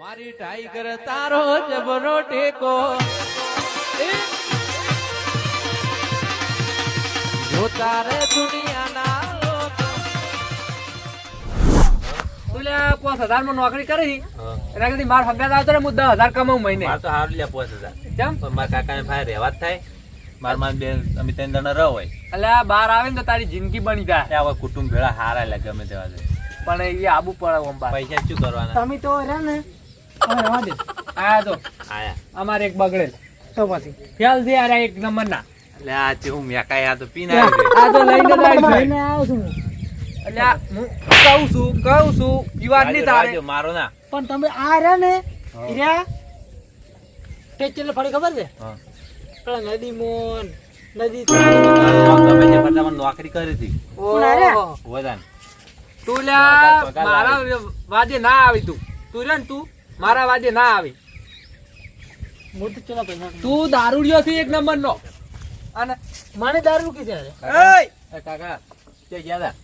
મારી ટાઈગર તારો જબરો ટેકો. જો તારે દુનિયાના પાંચ હજારમાં નોકરી કરી. એના કરતી માર હગાત આવતો ને હું દસ હજાર કમાઉં મહિને. મારે તો હારું લ્યા પાંચ હજાર. કેમ? પણ મારા કાકાને ભાઈ રહેવા જ થાય. માર માર બે અમે ત્રણ જણા રહો હોય. એટલે આ બાર આવે ને તો તારી જિંદગી બની જાય. હવે કુટુંબ ભેળા હારા લે ગમે તેવા છે પણ એ આબુ પડે પૈસા શું કરવાના? તમે તો ને આયા તો આયા. અમારે એક બગડેલ. તો પછી ફેલ છે યાર એક નંબર ના એટલે આ જે હું મેકાઈ આ તો પીને આ તો લઈને લઈને આવ્યો છું એટલે હું કહું છું કહું છું યુવાનની તારે. મારો ના. પણ તમે આ રહ્યા ને રહ્યા. ફરી ખબર છે? પેલા નદી મોન નદી નોકરી કરી હતી. તું લ્યા મારા વાદે ના આવી તું. તું રે ને તું. મારા વાજે ના આવી. તું દારૂડિયો છે એક નંબર નો અને માને દારૂ કીધે છે એ કાકા તે ગયા તા.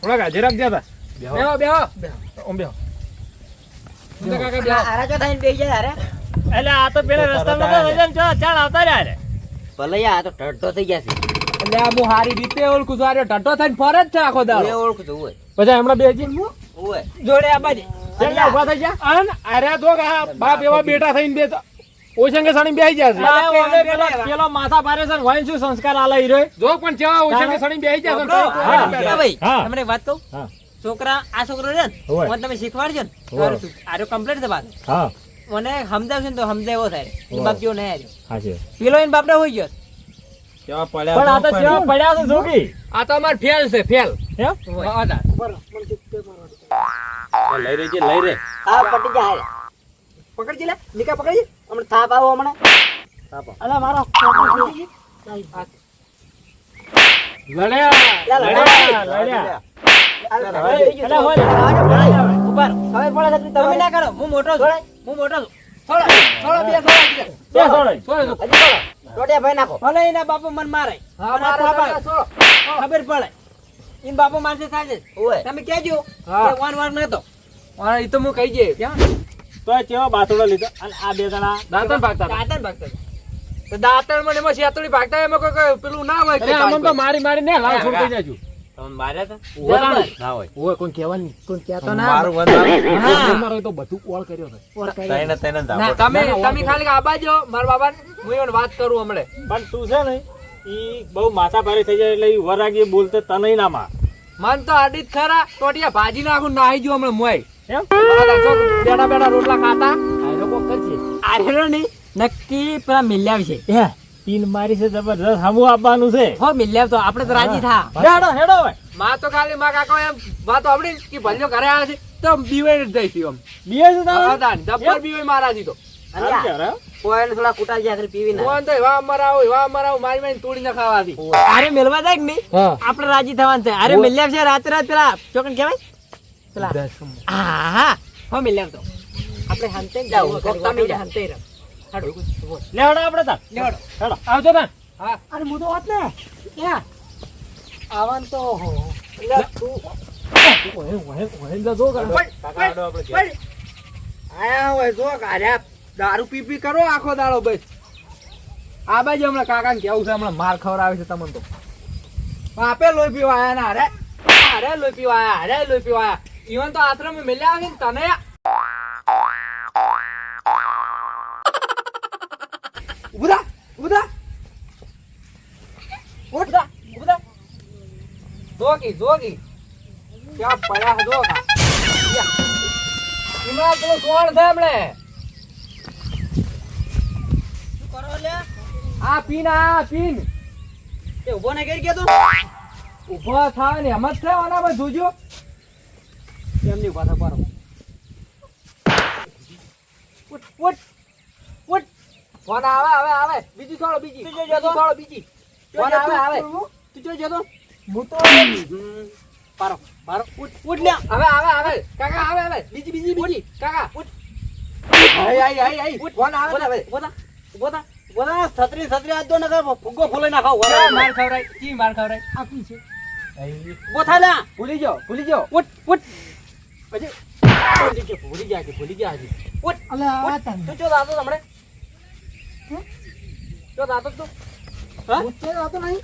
થોડાક હાજર ગયા હતા બેહો. બેહો ઓમ બેહો. કાકા બેહો. આરા ચો થઈને બેસી જાય હારે. એટલે આ તો પેલા રસ્તામાં તો વજન ચો ચાલ આવતા રહ્યા રે ભલે આ તો ઢળતો થઈ ગયા છે. એટલે આ હું હારી રીતે ઓળખું છું. આરે ટટ્ટો થઈને ફરે જ છે આખો એ દાડો ઓળખું છું ઓય પછી હમણાં બેજી ઓય જોડે આ બાજુ. ચાલ ઊભા થઈ જા. અન અરે તો બાપ એવા બેટા થઈને બે ઓશંગે સણી બેહી જશે પેલો માથા પારે છે વાઈન શું સંસ્કાર જો પણ કેવા ઓશંગે સણી બેહી જશે ભાઈ તમને વાત કહું? છોકરા આ છોકરો. મને તમે શીખવાડજો ને. આરો કમ્પ્લીટ છે હા. મને સમજાવશે ને તો સમજાય થાય. બાપ જેવો નહીં આવ્યો. પેલો એનો બાપ હોય ગયો. કેવા પડ્યા પણ આ તો તો કેવા પડ્યા છે જોગી. આ તો અમાર ફેલ છે ફેલ. પણ. લઈ છે લઈ રે આ પટી જા હારે પકડજી લે નિકા પકડજી. હમણાં થાપ આવો હમણાં. અલા મારો લડ્યા લડ્યા લડ્યા. પડે તમે ના કરો. હું મોટો છું. હું મોટો છું. થોડો થોડો બે થોડો. બે થોડો. થોડો. ટોટિયા ભાઈ નાખો. ભલે એના બાપુ મન મારે. હા થાપા. ખબર પડે. એમ બાપો માનસે થાય છે ઓય. તમે કહેજો કે વાન વાર નતો. વાન ઈ તો હું કહી જે તો કેવા બાથોડો લીધો? અને આ બે જણા દાંતણ ભાગતા હતા. દાંતણ ભાગતો તો દાંતણ મને એમાં શેતળી ભાગતા એમાં કોઈ કોઈ પેલું ના હોય અરે આમાં તો મારી મારી ને લાવ છોડ જાજુ. તમને માર્યા તા ઓરા ના હોય. ઓય કોણ કહેવાની કોણ કહેતો મારું વંદારું. હા. મારો તો બધું ઓળ કર્યો છે? કર્યો તને તને. તમે તમે ખાલી આબાજો. મારા બાબા હું એને વાત કરું હમણે. પણ તું છે ને ઈ બહુ માથા ભારે થઈ જાય એટલે ઈ વરાગી બોલતે તને ના માં મન તો આડી ખરા ટોટિયા ભાજી નાખું નાહી જો હમણાં મોય એમ? બેડા બેડા રોટલા ખાતા. આ લોકો કરશે આરેલો નહીં નક્કી પેલા મિલ્યા છે હે પીન મારી છે જબરદસ્ત હમું આપવાનું છે. હો મિલ્યા તો આપણે તો રાજી થા. હેડો હેડો માં તો ખાલી માં કાકો એમ વાત આપડી કે ભલ્યો ઘરે આવે છે તો બીવાઈ જ જઈશું એમ. છે તારે મારાજી તો. કોઈને થોડા કુટા જ્યાં કરી પીવી ના ફોન તો એવા અમારા આવો એવા અમારા મારી મારી તોડી ના ખાવાથી અરે મિલવા જાય કે નહીં? હા. આપણે રાજી થવાનું છે. અરે મિલ્યા છે રાતે રાત પેલા ચોકન કહેવાય? પેલા. હા હા હો મિલ્યા તો. આપણે હંતે જ જાવું તમે તમે હંતે રહો હાડો. લે હેડો આપણે તાર. લેવડો હેડો. આવજો તાર હા. અરે હું તો વાત ને. ક્યાં આવન તો હો. ઓહે ઓહે ઓહે જો હેડો આપણે. આયા હોય જો કાઢ્યા. દારૂ પી પી કરો આખો દાડો બસ આ બાજુ હમણાં કાકા ને કેવું છે? હમણાં માર ખવડાવે છે તમને તો. આપે લોહી પીવા આયા ને અરે અરે લોહી પીવા આયા અરે લોહી પીવા આયા. ઈવન તો આશ્રમ મિલ્યા આવે ને તને. ઊભા ઊભા ઉઠ, ઊભા જોગી જોગી. ક્યાં પડ્યા જોગા? ઈમાં પેલો કોણ છે હમણે કરો લે આ પીન આ પીન. એ ઊભો ને કરી ગયો તો? ઊભો થા ને એમ જ છે આનામાં જોજો. એમની પાછા પારો ઉઠ ઉઠ ઉઠ. ફોન આવે આવે આવે. બીજી છોડો બીજી. બીજી છોડો બીજી. ફોન આવે આવે. તું જોજો તો હું તો પારો પારો. ઉઠ ઉઠ લે હવે આવે આવે કાકા આવે આવે. બીજી બીજી બીજી. કાકા. ઉઠ. આય આય આઈ આય ફોન આવે આવે બોતા બોતા બોતા છત્રી છત્રી આજ દો ને ફુગ્ગો ફોલે ના ખાવ માર ખવરાય કી માર ખવરાય બોથા લે ભૂલી જાઓ ભૂલી જાઓ ઉઠ ઉઠ. પછી? ભૂલી ગયા ભૂલી ગયા કે ભૂલી ગયા હજી ઉઠ અલા આ તને. તું ચો દાતો હમણે હમ? દાતો તું? હા? ઉચ્ચે રાતો નહીં?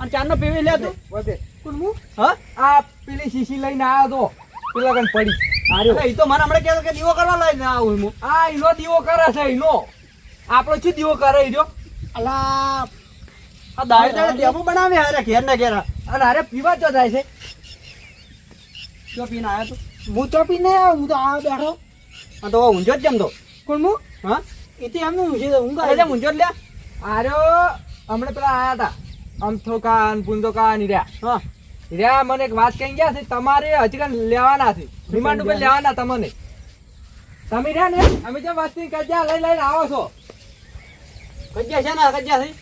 અને ચાંદનો પીવી લે તું? વધે કોણ હા? આ પેલી શીશી લઈને આવ્યો તો. પેલા પડી. તો મારા હમણાં કહેતો કે દીવો કરવા લઈને આવું હું આ ઈનો દીવો કરે છે ઈનો. આપણો શું દીવો કરે રહ્યો અલા આ દાળ દાળ ડેમો બનાવે હારે ઘેર ના ઘેર. અને હારે પીવા તો જાય છે. જો પીને આવ્યો તું. હું તો પીને આવ્યો હું તો આ બેઠો. આ તો ઊંઝો જ જમતો કોણ હું? હા? એ તો એમને તો ઊંઘ આવી. ઊંઝો જ લે આર્યો હમણાં પેલા આયા હતા અમથોકા ને પુંદોકા ને રહ્યા હા. રહ્યા મને એક વાત કહી ગયા છે તમારે હજી કાંઈ લેવાના છે. રિમાન્ડ ઉપર લેવાના તમને તમે રહ્યા ને? અમે જેમ વાત કજ્યા લઈ લઈને આવો છો. કજ્યા છે ને કજ્યા થઈ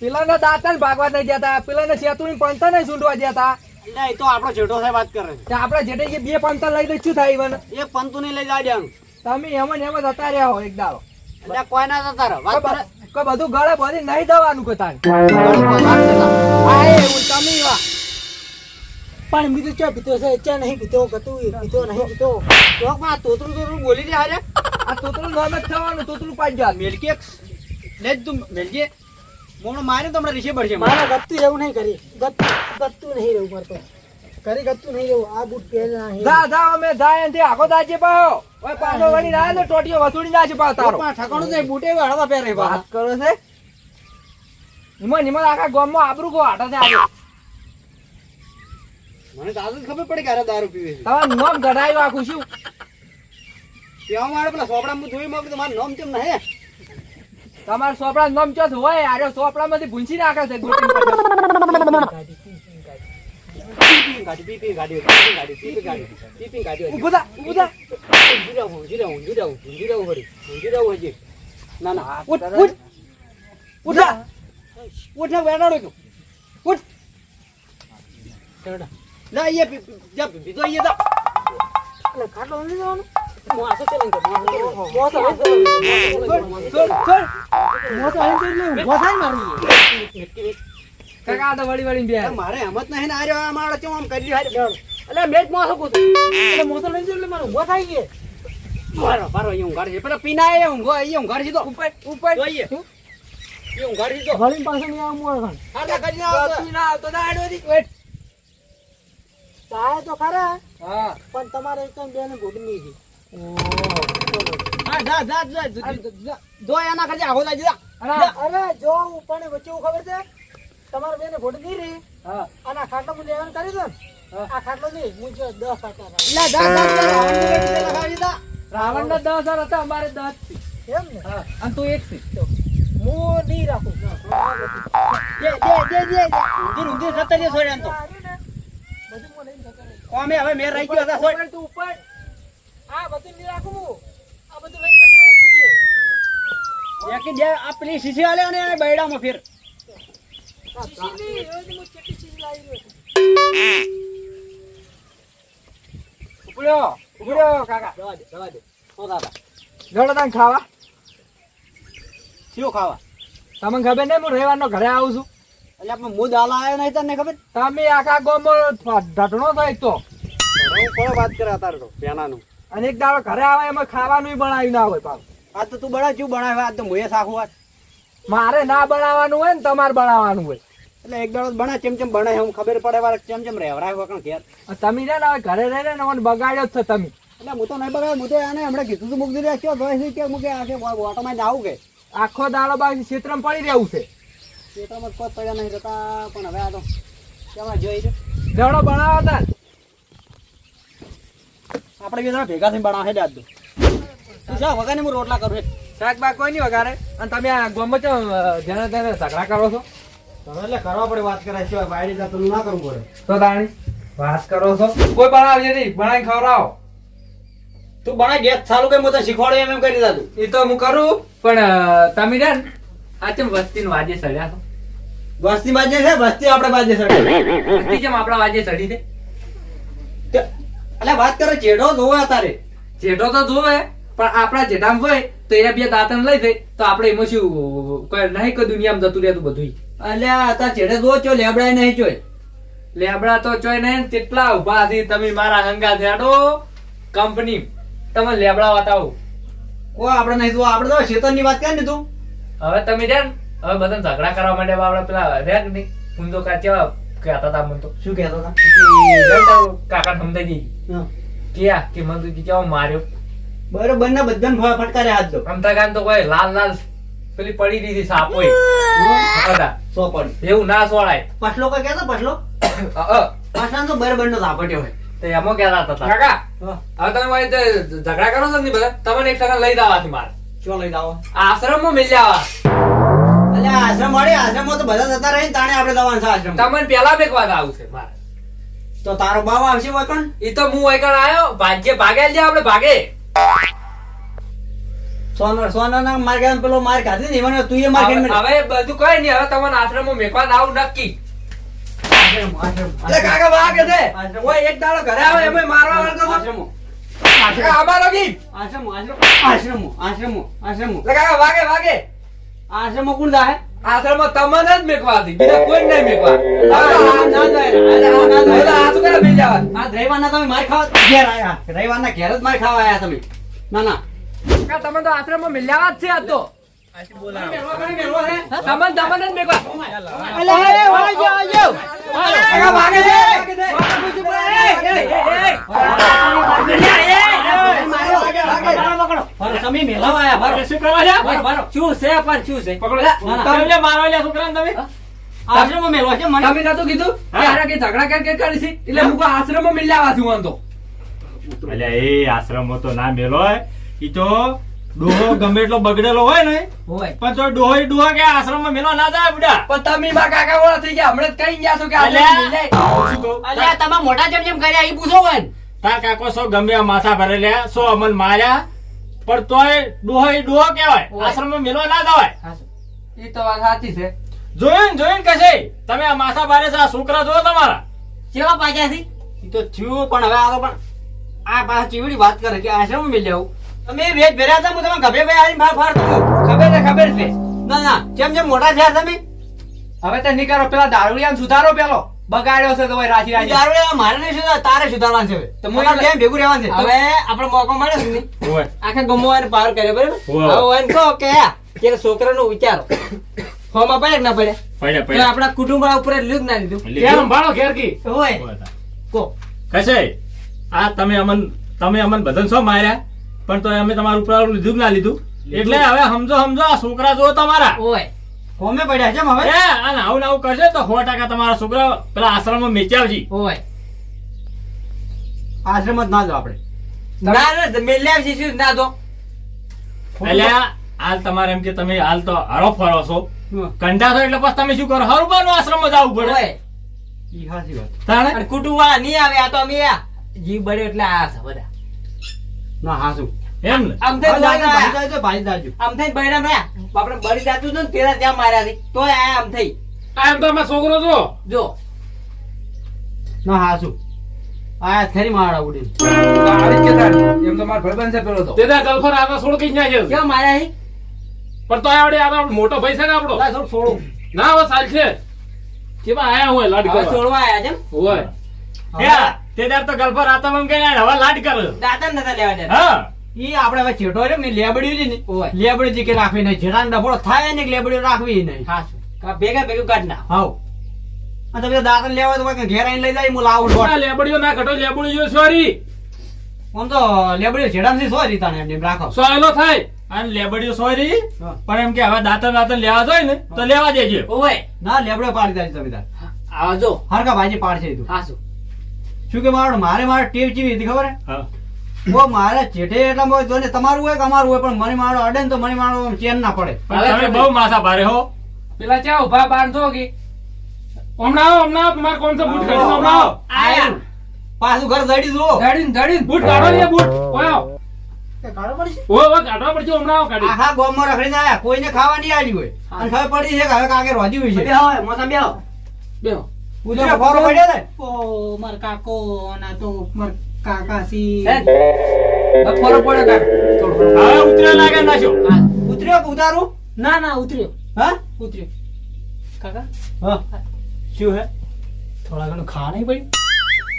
પેલાને દાંતા ભાગવા નહીં જતા પેલાને સેતુની પંતા નહીં સૂંઢવા જતા એટલે એ તો આપણો જેઠો સાહેબ વાત કરે છે. આપણે જેઠે કે બે પંતા લઈ લઈ શું થાય ઈવન? છે એક પંતુ નહીં લઈ જાય તમે એમ ને એમ જ હતા રહ્યા હો એક દાડો. એટલે કોઈ ના જતા રહો વાત કરે. બધું ગળે ભરી નહીં દવાનું કે તારે. તમે પણ બીજું ચા પીતો છે ચા નહીં પીતો કતું પીતો નહીં પીતો ચોકમાં તોતરું તોતરું બોલી દે હારે આ તોતરું નામ જ થવાનું તોતરું પાંચ જાત મેલકી લે તું મેલકી મોણો મારે તો હમણાં રીસે પડશે મારે ગત્તું રહેવું નહીં કરી. ગત ગત્તું નહીં રહેવું મારે કરી ગત્તું નહીં રહેવું. આ બૂટ પહેરેલા નહીં જા જા અમે જાય એનથી આખો દાજે પાયો ઓય પાછો વળી ના તો ટોટીઓ વસૂડી નાખે પાછો તારો. ચોકમાં ઠકાણું નહીં બૂટે હળવા પહેરે વાત કરો છે? નિમન નિમન આખા ગામમાં આબરૂ કો આટા છે આજે. મને તો આજ જ ખબર પડી કે દારૂ પીવે છે. તમારું નામ ગઢાયું આખું શું ત્યાં મારે પેલા સોપડા હું જોઈ માંગુ તો નામ કેમ નહીં તમારા સોપડા નામ ચોથ હોય આરે સોપડા માંથી ભૂંસી નાખે છે એટલે ખાટલો નથી જવાનું માથે ચલાઈને જા, માથે ચલાઈને જા. મોસો છોડ, છોડ, છોડ. મોસો અહીં તો એટલે ઊભો થાય ને મારું કાકા આ અરે મારે નહીં મારો ચમ આમ કરી એટલે માં શકું તું એટલે મોસો લઈ જાય એટલે મારે ઊભો થાય મારો મારો ઊંઘાડ છે પેલા પીના એ ઊંઘો અહીંયા ઊંઘાડ છે તો ઉપર ઉપર જોઈએ એ ઊંઘાડ છે તો વળીને પાછો નહીં આવું મોર ખાન હાડા કરી ના આવતો. ગતિ આવતો ના આડો દી. વેટ. તો ખરા હા પણ તમારે એક બે ને ગોડ છે જા જા જા જા, જા જો. એના કરજે આખો દાજી અરે, અરે જો પણ વચ્ચે ખબર છે? તમારે બેને ગોડ નહીં રહી અને આ ખાટલો હું લેવાનું કરી આ ખાટલો નહીં હું જો દસ રાવણ ના દસ હજાર હતા અમારે દસ એમ ને? અને તું એક હું નહીં રાખું. દે દે દે દે ઊંધી ઊંધી સત્તર છોડ્યા તો. બધું હવે મેં રહી ગયો હતા તું ઉપર. આ બધું રાખું હું આ બધું લઈને જતો રહીશ નીચે. એક જે આ પેલી શીશી આલે અને એને બૈડામાં ફેર. હું ચીટી લાવી રહ્યો ઉપડ્યો ઉપડ્યો કાકા. જવા દે જવા દે. દાદા. તાન ખાવા. શું ખાવા? તમને ખબર નહીં હું રવિવારનો ઘરે આવું છું. એટલે આપણે મુદ આલા આવ્યો નહીં તને ખબર? તમે આખા ગોમો ઢટણો થાય તો. હું કોઈ વાત કરે તારે તો પેનાનું અને એક દાડો ઘરે આવે એમાં ખાવાનું બનાવી ના હોય પાછું. આ તો તું બના શું બનાવે? આ તો મુએ સાખું વાત. મારે ના બનાવવાનું હોય ને તમારે બનાવવાનું હોય. એટલે એક દાડો બના ચેમ ચેમ બને હું ખબર પડે વાર ચેમ ચેમ રહેવરાય વખણ ઘેર. તમે છે ને હવે ઘરે રહે ને મને બગાડ્યો જ તમે. એટલે હું તો નહીં બગાડ હું તો આને હમણાં કીધું તું મૂકી દીધું કયો છે કે મૂકે આ કે ઓટોમાં જાવું કે? આખો દાડો બાકી ક્ષેત્રમાં પડી રહેવું છે. ક્ષેત્રમાં પગ પડ્યા નહીં જતા પણ હવે આ તો કેવા જોઈ છે? દડો ને. આપણે બે જણા ભેગા થઈને બનાવે આજ તું જા વગાને હું રોટલા કરું એક શાક બાક કોઈ નહીં વગાડે. અને તમે આ ગામમાં ચો જેને તેને ઝઘડા કરો છો? તમે એટલે કરવા પડે વાત કરાય છે બાયડી જતું ના કરવું પડે. તો તાણી વાત કરો છો? કોઈ બનાવજે નહીં બનાવી ખવડાવો. તું બના ગેસ ચાલુ કે હું તો શીખવાડું એમ એમ કરી દીધું એ તો હું કરું પણ તમે ને આ ચમ વસ્તી વાજે ચડ્યા છો? વસ્તી બાજે છે વસ્તી આપણે બાજે છે વસ્તી કેમ આપણા વાજે સડી છે? તે- અલ્યા વાત કરે જેડો જોવે તારે જેડો તો જોવે પણ આપણા જેઠામ હોય તો એના બે દાંતણ લઈ જાય તો આપણે એમાં શું કઈ નહીં કોઈ દુનિયામાં જતું રહેતું બધું અલ્યા તાર જેડે જો ચો લેબડાય નહીં ચોય? લેબડા તો ચોય નહીં તેટલા ઊભા છે તમે મારા હંગા થયાડો કંપની તમે લેબડા બતાવું કો આપણે નહીં જો આપણે તો શેતનની વાત કરી ને તું. હવે તમે જાણ હવે બધા ઝઘડા કરવા માટે આપણે પેલા રહ્યા કે નહીં કુંદો કા કેવા કહેતા હતા મને તો. શું કહેતો હતા? કે કાકા સમજાઈ ગઈ. ક્યાં? કે મને તો કે કેવો માર્યો. બરોબર ને બધાને ફ- ફટકારે હાથ દો. અમતા કાન તો કોઈ લાલ લાલ પેલી પડી દીધી સાપોય હતા સો પડી. એવું ના સોળાય. પછલો કોઈ કહેતો? પછલો? અ, અ, પછલા તો બરોબર નો ઝાપટ્યો હોય. તે એમાં કેતા હતા કાકા હવે તમે મારી ઝઘડા કરો છો ને બધા? તમને એક ટકા લઈ જવાથી મારે. શું લઈ દાવો આશ્રમમાં મિલ જવા અલ્યા આશ્રમ મળે આશ્રમમાં તો બધા જતા રહી તાણે આપણે જવાનું છે આશ્રમ તમને પેલા બે આવું છે મારે. તો તારો બાવ આવશે વકણ ઈ તો હું વૈકણ આયો? ભાગ્ય ભાગે લે આપણે ભાગે. સોનર સોનર ના માર્ગ પેલો માર ખાધી ને એમાં તું એ માર હવે બધું કઈ નહીં હવે તમને આશ્રમમાં મેકવા આવું નક્કી. કાકા ભાગે છે. એક દાડો ઘરે આવે એમાં મારવા વાળો આશ્રમો આશ્રમ આશ્રમ આશ્રમો આશ્રમ કાકા વાગે ભાગે. આશ્રમો કોણ જાય આશ્રમ તમને જ મેકવાથી બીજા કોઈ નહીં મેકવા ના જાય. આ ના જાય. આ શું કરે જવા આ રવિવારના તમે માર ખાવા ઘેર આયા. રવિવારના ઘેર જ માર ખાવા આયા તમે. ના ના. કા તમે તો આશ્રમમાં મિલ્યા જ છે આ તો. તમને તમને જ મેકવા આશ્રમો તો. ના મેલો ઈ તો ડોહો ગમે એટલો બગડેલો હોય ને પણ તો ડોહો ડોહો કે આશ્રમમાં મેલો ના જાય બુડા. પણ તમે કાકા વાળા થઈ ગયા. હમણાં કઈ ગયા છો કે અલ્યા. અલ્યા તમે મોટા જેમ જેમ કર્યા એ પૂછો હોય ને. તાર કાકો સો ગમે માથા ભરેલા સો અમલ માર્યા પણ તોય ડોહો એ ડોહો કહેવાય. આશ્રમમાં મેલો ના જવાય. એ તો વાત સાચી છે. જોઈન જોઈન કશે તમે આ માથા ભારે છે આ છોકરા જો તમારા. કેવા પાક્યા છે? એ તો થયું પણ હવે આ પણ આ પાછા ચીવડી વાત કરે કે આશ્રમ મિલ મેલ્યા તમે વેચ ભેરા હતા હું તમે ગભે ભાઈ આવીને બહાર ફાડતો હું. ખબર છે ખબર છે. ના ના જેમ જેમ મોટા થયા તમે. હવે તો નીકળો કરો પેલા દારૂડિયા સુધારો પેલો. બગાડ્યો છે તો ભાઈ રાજી રાજી. તારે મારે નહીં સુધાર તારે સુધારવાનું છે. તો મને તમારે ભેગું રહેવાનું છે. હવે આપણે મોકો મળે છે ને? આખા ગમવાને પાર કર્યો બરાબર? હવે. હોય કહો કે આ કે છોકરાનો વિચારો. ફોર્મ પડે ના પડે? પડે તો આપણા કુટુંબ ઉપર લીધું ના લીધું. લીધું. સંભાળો ઘેર કી હોય કો. કશે આ તમે અમન તમે અમન બધાને શું માર્યા? પણ તો અમે તમારું ઉપર લીધું ના લીધું. એટલે હવે સમજો સમજો આ છોકરા જો તમારા. હોય હોમે પડ્યા છે હવે એ આ નાવું નાવું કરશે તો સો ટકા તમારા છોકરા પેલા આશ્રમમાં મેચ્યાવજી હોય આશ્રમ જ ના જો આપણે. ના ના મેલ્યા છે શું ના તો. એટલે હાલ તમારે એમ કે તમે હાલ તો હરો ફરો છો. કંઢા એટલે પછી તમે શું કરો? હરુબાનો આશ્રમમાં જવું પડે. હોય ઈ હાચી વાત. તાણે? અને કુટુંબ વાળા નહીં આવે આ તો અમે જીવ બળ્યો એટલે આ બધા. ના હાચું. એમ ને? આમ થઈ ભાઈ જાજો, ભાઈ આમ જાજો, થઈ બળ્યા મેં આપણે બળી જાતું ને તેરા ત્યાં માર્યા છે. તોય આ આમ થઈ. એમ તો અમારો છોકરો જો. જો. ના હાચું આ થરી મારા ઉડી. ગાડી જ કેતા એમ તો મારો ભાઈબંધ છે પેલો તો. તેના ગલ્ફર આગળ છોડ જાય છે? કેવા માર્યા પણ તો આવડે આ મોટો ભાઈ છે ને આપણો? છોડું. ના હવે સાલ છે. કેવા આયા હોય લાડ હવે છોડવા આયા છે હોય. તે તો ગલ્ફર આતમ એમ કહીને હવે લાડ કરે. દાંતણ નતા લેવા દે હા. ઈ આપણે હવે ચેટો રહ્યો ને લેબડી છે ને. લેબડી જી કે રાખવી નહીં. જેટાને ડફોડો થાય ને લેબડી રાખવી નહીં. હા કા ભેગા ભેગું કાઢ ના હાવ આ તમે બધા લેવા તો કોઈ ઘેર આવીને લઈ જાય હું લાવું આ લેબડીઓ ના ઘટો લેબડી જો સોરી. આમ તો લેબડીઓ છેડામથી સોરી ને એમ રાખો. સોયલો થાય. અને લેબડીઓ સોરી પણ એમ કે હવે દાતર દાતર લેવા જોઈએ ને તો લેવા દેજો. ઓય. ના લેબડો પાડી દાજી તમે તાર. આવજો જો. હરકા ભાજી પાડશે તું. હા શું શું કે મારો મારે મારે ટેવ ચીવી હતી ખબર હે? હા. ઓ મારે ચેઠે એટલા મોય જોને તમારું હોય કે અમારું હોય પણ મને મારો અડે ને તો મને મારો ચેન ના પડે. તમે બહુ માથા ભારે હો. પેલા ચા ઊભા બાંધો કે હમણાં આવો હમણાં આવો તમારે કોણ છે બૂટ કાઢો હમણાં આવો? આયા. પાછું ઘર જડી જુઓ. ધડીને ધડીને બૂટ કાઢો ને બૂટ. ઓય આવો. ઓય ઓય કાઢવા પડશે હમણાં આવો કાઢી. રખડીને આયા. કોઈને ખાવા નહીં આલી હોય. અને ખબર પડી છે કે હવે રોજી હોય છે. બેહો મોસમ બેહો બેહો ઉતર્યો ફોરો પડ્યો ને? ઓ માર કાકો ના તો માર કાકા સી. હવે પડે કાકા. ઉતર્યો લાગે નાખ્યો ઉતર્યો કે ઉતારું? ના ના ઉતર્યો. હા? ઉતર્યો. કાકા? હા. શું હે? થોડા ઘણું ખાવા નહીં પડ્યું?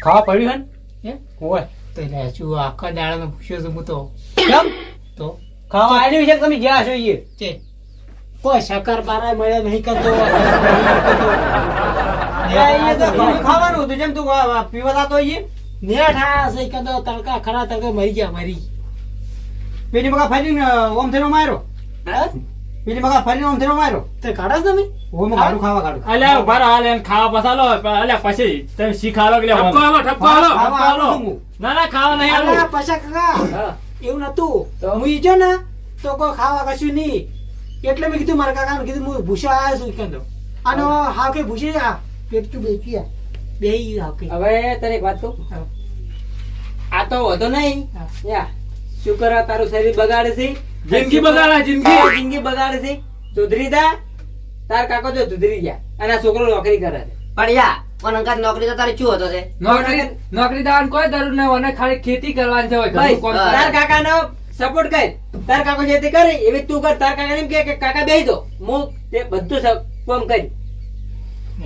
ખાવા પડ્યું હે હે? હોય તો લે શું આખા દાડાનો પૂછ્યો છું હું તો. કેમ? તો? ખાવા આવ્યું છે તમે ગયા છો એ છે. કોઈ શક્કર બારા મળે નહીં કરતો એ તો ખાવાનું હતું. જેમ તું પીવા જાતો હોઈએ. નેઠ આ તડકા ખરા તડકા મરી ગયા મરી. પેલી મગા ફરીને ઓમ થઈને માર્યો? હા? પેલી મગા ફરીને ઓમ થઈને માર્યો? તે કાઢો તમે? ઓમ ગાડું ખાવા ગાડું. અલ્યા ઊભા રહો, હાલે ખાવા પસાલો અલ્યા પછી તમે શીખાલો કે ઠપકો ઠપકો આલું હું. ના ના ખાવા નહીં અલા, પછા કાકા એવું નતું. તો? હું ઈ જો ને તો કોઈ ખાવા કશું નહીં. એટલે મેં કીધું મારા કાકાને કીધું હું ભૂસા આવ્યો છું કીધું અને હાવ કે ભૂસી આ પેટકું બેકી આ. બે હાવ હવે તને એક વાત કહું? આ તો વધો નહીં. યા. શું કરે? તારું શરીર બગાડે છે? જિંદગી બગાડે, જિંદગી. જિંદગી બગાડે છે. સુધરી જા. તાર કાકો જો સુધરી ગયા અને આ છોકરો નોકરી કરે છે. પણ યા પણ નોકરી તો તારે શું હતો છે નોકરી નોકરી દાવાનું કોઈ જરૂર ખાલી ખેતી કરવાની છે ભાઈ તાર. કાકાનો સપોર્ટ કર. તાર કાકો જે તે કરે એવી તું કર. તાર કાકા એમ કે કાકા બેહી દો હું તે બધું કામ કરી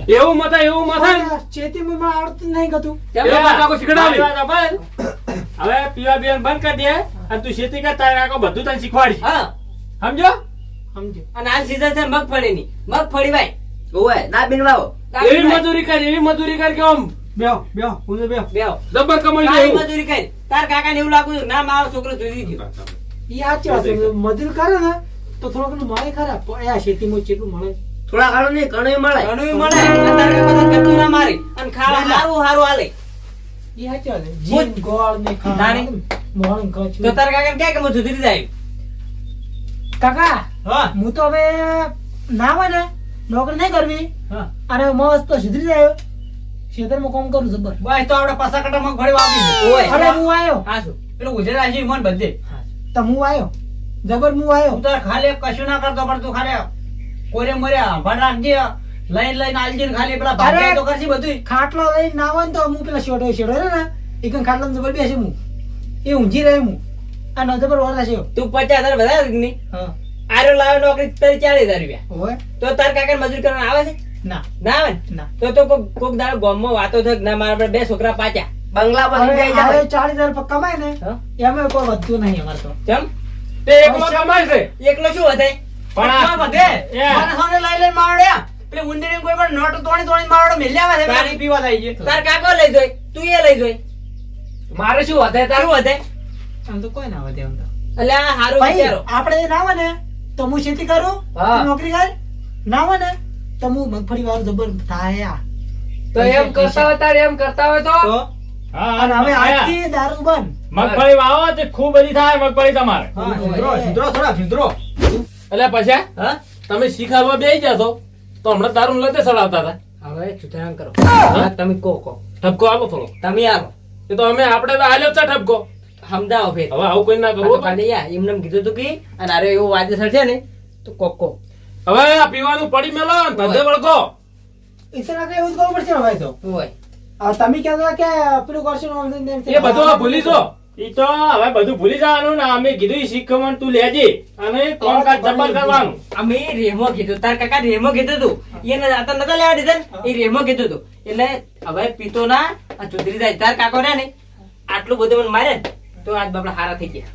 એવું મત એવું મત ચેતી માં આવડતું નહીં ગતું. કેમ એ કાકા? કાકો શીખડાવી. હવે પીવા પીવાનું બંધ કરી દે અને તું ખેતી કર તારે કાકો બધું તને શીખવાડી હા. સમજો? સમજો અને આ સીઝન છે મગફળીની મગફળી ભાઈ. ઓવે ના બિનવાઓ એવી મજૂરી કર એવી મજૂરી કર કે આમ. બેહો બેહો હું બેહો. બેહો. જબર કમાઈ એવું. મજૂરી કર. તાર કાકાને એવું લાગુ ના મારો છોકરો સુધરી ગયો ઈ આ છે. મજૂર કરે ને તો થોડું ઘણું મળે ખરા. પણ આ ખેતીમાં ચેટલું મળે થોડા ઘણું નહીં ઘણું મળે. ઘણું મળે. અને બધા ના મારી. અને ખાવા સારું સારું હાલે ઈ વાત જીન ગોળ ને? ખાવાનું મોણ કચ તો તાર કાકા કે કે હું સુધરી જાય? કાકા હા. હું તો હવે ના હોય ને નોકરી નહીં કરવી. હા. અને મસ્ત સુધરી જાય ખેતરમાં કામ કરું જબર બસ. તો આપણે પાસા કટા ઘડી વાવી ઓય. અરે હું આયો હા શું? પેલું ગુજરાત આજે મન બધે. તો હું આયો જબર હું આવ્યો. હું તો ખાલી કશું ના કરતો પણ તું ખાલી કોરે મર્યા ભણ રાખજે. લઈને લઈને આલજે ને ખાલી પેલા ભાગ્યા તો કરશી બધું ખાટલો લઈને ના હોય ને તો હું પેલા શેડો શેડો રે ને એક ખાટલો જબર બેસે હું એ ઊંઘી રહે હું અને જબર વરસ છે તું પચાસ હજાર વધારે હા. આરો લાવે નોકરી તારી ચાલીસ હજાર રૂપિયા. તો તાર કાકા મજૂરી કરવા આવે છે? ના. ના આવે ને? ના. તો તો કોક કોક દાડો ગામમાં વાતો થાય કે ના મારા પર બે છોકરા પાછા. બંગલા પર હવે જાય હજાર રૂપિયા કમાય ને એમાં કોઈ વધતું નહીં અમારે તો. કેમ તે એકલો કમાય છે? એકલો શું વધે? પણ વધે એ. સોને સોને લઈ મારડ્યા પેલી ઊંડીની કોઈ પણ નોટ તોડી તોડી મારડો મેલ્યા આવે પાણી પીવા થાય છે તાર કાકો લઈ જોઈ? તું એ લઈ જોઈ. મારે શું વધે તારું? તારું વધે? આમ તો કોઈ ના વધે આમ તો. એટલે હારું વિચારો. આપણે ના હોય ને તો હું ખેતી કરું? નોકરી કર? ના હોય તો હું મગફળી વાળું જબર થાય તો એમ કરતા હોય તારે એમ કરતા હોય તો? અને હવે. આજથી દારૂ બંધ. મગફળી વાવો તે ખૂબ બધી થાય મગફળી તમારે. સુધરો સુધરો થોડા સુધરો. એટલે પછી હા? તમે શીખાવા બેસી જશો તો હમણાં દારૂ લતે સડાવતા હતા. હવે સુધારણ કરો. તમે કો કો ઠપકો આપો થોડો. તમે આવો. એ તો અમે આપણે તો આલ્યો છે ઠપકો. સમજાવો ફેર હવે આવું કોઈ ના કરવું ખાલી યા એમને એમ કીધું તું કે અને આરે એવું વાજે છે ને તો કોકો હવે આ પીવાનું પડી મેલો ધંધે વળગો. ઇતના કે એવું જ કરવું પડશે ભાઈ તો? હોય. આ તમે કહેતા કે પેલું કરશો. એ બધું ભૂલી જો. ઈ તો હવે બધું ભૂલી જવાનું ને અમે કીધું શીખવણ તું લેજે અને કામકાજ જબર કરવાનું? અમે રેમો કીધું. તાર કાકા રેમો કીધું તું. એને આતા નતો લેવા દીધા એ રેમો કીધું તું. એટલે હવે પીતો ના આ સુધરી જાય તાર કાકો ને આટલું બધું મને મારે તો આજ બાપડા હારા થઈ ગયા.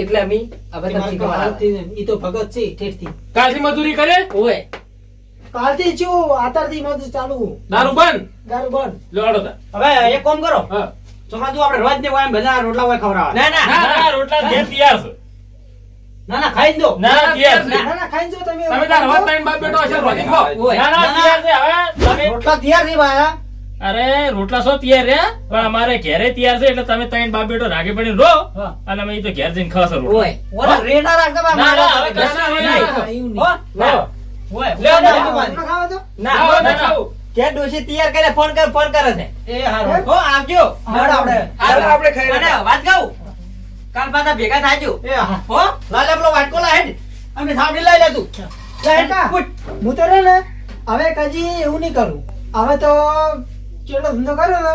એટલે અમે હવે તો શીખવાડવા ઈ તો ભગત છે ઠેઠથી. કાલથી મજૂરી કરે? ઓય કાલથી જો આતારથી મજૂરી ચાલુ. દારૂ બંધ? દારૂ બંધ. લોડો હવે એક કામ કરો. હા. તું આપણે રોજ ને હોય બધા રોટલા હોય ખવડાવવા ના ના ના ના રોટલા જે તૈયાર છે ના ના ખાઈ દો ના ના તૈયાર છે ના ના ખાઈ દો તમે તમે તાર હવા ટાઈમ બાપ બેઠો છે રોટી ખો ના ના તૈયાર છે હવે તમે રોટલા તૈયાર છે બાયા અરે રોટલા સો તૈયાર રે પણ અમારે ઘેરે તૈયાર છે એટલે તમે ત્રણ બાપ બેટો રાગે પડીને રો અને અમે તો ઘેર જઈને ખાસ રોટલા ઓય ઓલા રેડા રાખતા ભાઈ ના, ના, મારા હવે કશું નહીં. ઓય લે, ના, ખાવા દો ના ના ના. કે ડોશી તૈયાર કરે ફોન કર ફોન કરે છે. એ હારું. હો આવજો. હારું, આપણે. હારું. આપણે ખાઈ અને વાત કહું? કાલ પાછા ભેગા થાજો. એ હો લાલે પેલો વાટકો લા હેડ. અમે સાંભળી લઈ લે તું. કાકા, હું તો રે ને હવે કજી એવું નહીં કરું. હવે તો ચેડો ધંધો કર્યો ને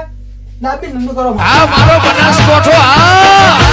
દાબી ધંધો કરો હા મારો બનાસકોઠો આ